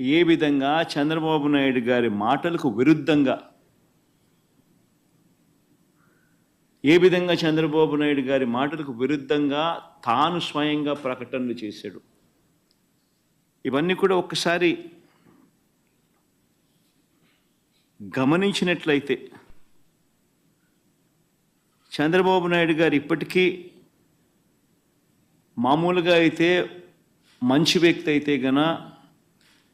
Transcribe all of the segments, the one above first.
ఏ విధంగా చంద్రబాబు నాయుడు గారి మాటలకు విరుద్ధంగా ఏ విధంగా చంద్రబాబు నాయుడు గారి మాటలకు విరుద్ధంగా తాను స్వయంగా ప్రకటనలు చేశాడు. ఇవన్నీ కూడా ఒక్కసారి గమనించినట్లయితే చంద్రబాబు నాయుడు గారు ఇప్పటికీ మామూలుగా అయితే మంచి వ్యక్తి అయితే గన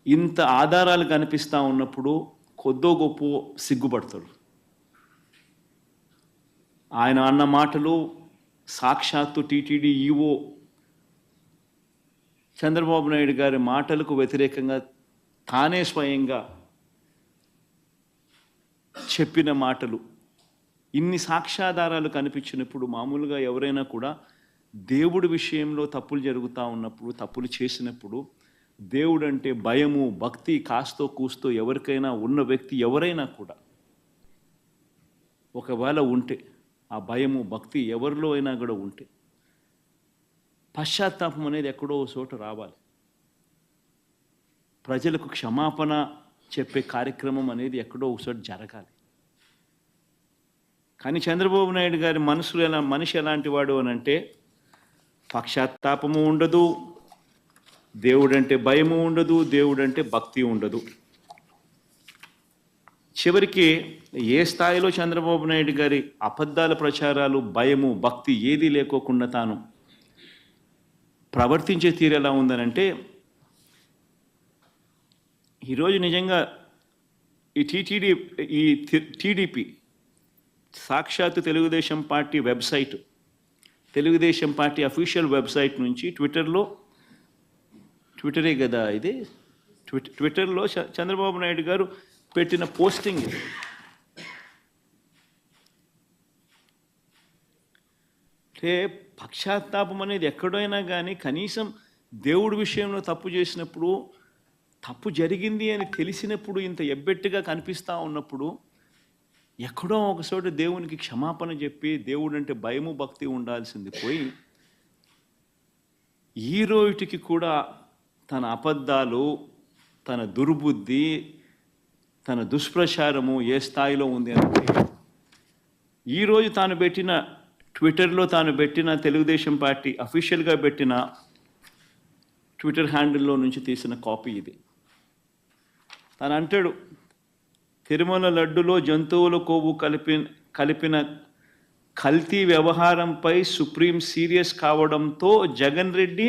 ఇంత ఆధారాలు కనిపిస్తూ ఉన్నప్పుడు కొద్దో గొప్ప సిగ్గుపడతాడు. ఆయన అన్న మాటలు సాక్షాత్తు టీటీడీ ఈవో చంద్రబాబు నాయుడు గారి మాటలకు వ్యతిరేకంగా తానే స్వయంగా చెప్పిన మాటలు ఇన్ని సాక్ష్యాధారాలు కనిపించినప్పుడు మామూలుగా ఎవరైనా కూడా దేవుడి విషయంలో తప్పులు జరుగుతూ ఉన్నప్పుడు తప్పులు చేసినప్పుడు దేవుడు అంటే భయము భక్తి కాస్తో కూస్తో ఎవరికైనా ఉన్న వ్యక్తి ఎవరైనా కూడా ఒకవేళ ఉంటే ఆ భయము భక్తి ఎవరిలో అయినా కూడా ఉంటే పశ్చాత్తాపం అనేది ఎక్కడో చోట రావాలి. ప్రజలకు క్షమాపణ చెప్పే కార్యక్రమం అనేది ఎక్కడో ఒక జరగాలి. కానీ చంద్రబాబు నాయుడు గారి మనసులో ఎలా మనిషి ఎలాంటి వాడు అని అంటే పక్షాత్తాపము ఉండదు దేవుడంటే భయము ఉండదు దేవుడంటే భక్తి ఉండదు. చివరికి ఏ స్థాయిలో చంద్రబాబు నాయుడు గారి అబద్ధాల ప్రచారాలు భయము భక్తి ఏదీ లేకోకుండా తాను ప్రవర్తించే తీరు ఎలా ఉందనంటే ఈరోజు నిజంగా ఈ టీటీడీ ఈ టీడీపీ సాక్షాత్తు Telugu Desam party website Telugu Desam party official website నుంచి ట్విట్టర్లో ట్విట్టరే కదా ఇది? ట్విట్ ట్విట్టర్లో చ- చంద్రబాబు నాయుడు గారు పెట్టిన పోస్టింగ్ ఇది. అంటే పక్షాత్తాపం అనేది ఎక్కడైనా కానీ కనీసం దేవుడి విషయంలో తప్పు చేసినప్పుడు తప్పు జరిగింది అని తెలిసినప్పుడు ఇంత ఎబ్బెట్టుగా కనిపిస్తూ ఉన్నప్పుడు ఎక్కడో ఒక చోట దేవునికి క్షమాపణ చెప్పి దేవుడు అంటే భయము భక్తి ఉండాల్సింది పోయి ఈ రోజుకి కూడా తన అబద్ధాలు తన దుర్బుద్ధి తన దుష్ప్రచారము ఏ స్థాయిలో ఉంది అంటే ఈరోజు తాను పెట్టిన ట్విట్టర్లో తాను పెట్టిన తెలుగుదేశం పార్టీ అఫీషియల్గా పెట్టిన ట్విట్టర్ హ్యాండిల్లో నుంచి తీసిన కాపీ ఇది. తను అంటాడు తిరుమల లడ్డులో జంతువుల కొవ్వు కలిపి కలిపిన కల్తీ వ్యవహారంపై సుప్రీం సీరియస్ కావడంతో జగన్ రెడ్డి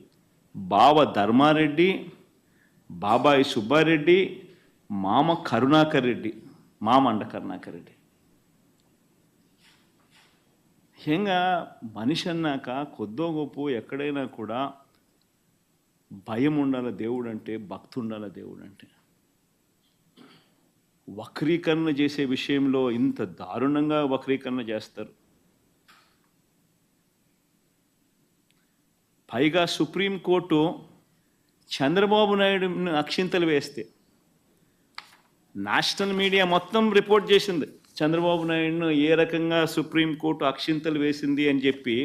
బావ ధర్మారెడ్డి బాబాయి సుబ్బారెడ్డి మామ కరుణాకర్ రెడ్డి మామ అండ కరుణాకర్ రెడ్డి. ముఖ్యంగా మనిషి అన్నాక కొద్దో గొప్ప ఎక్కడైనా కూడా భయం ఉండాల దేవుడు అంటే భక్తి ఉండాల దేవుడు అంటే వక్రీకరణ చేసే విషయంలో ఇంత దారుణంగా వక్రీకరణ చేస్తారు. పైగా సుప్రీంకోర్టు చంద్రబాబు నాయుడు అక్షింతలు వేస్తే నేషనల్ మీడియా మొత్తం రిపోర్ట్ చేసింది చంద్రబాబు నాయుడును ఏ రకంగా సుప్రీంకోర్టు అక్షింతలు వేసింది అని చెప్పి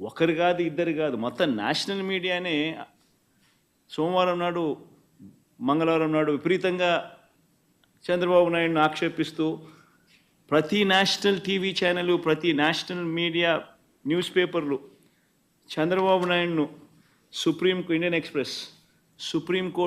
ఒకరు కాదు ఇద్దరు కాదు మొత్తం నేషనల్ మీడియానే సోమవారం నాడు మంగళవారం నాడు విపరీతంగా చంద్రబాబు నాయుడును ఆక్షేపిస్తూ ప్రతి నేషనల్ టీవీ ఛానల్ ప్రతి నేషనల్ మీడియా న్యూస్ పేపర్లు చంద్రబాబు నాయుడును సుప్రీంకు ఇండియన్ ఎక్స్ప్రెస్ సుప్రీంకోర్టు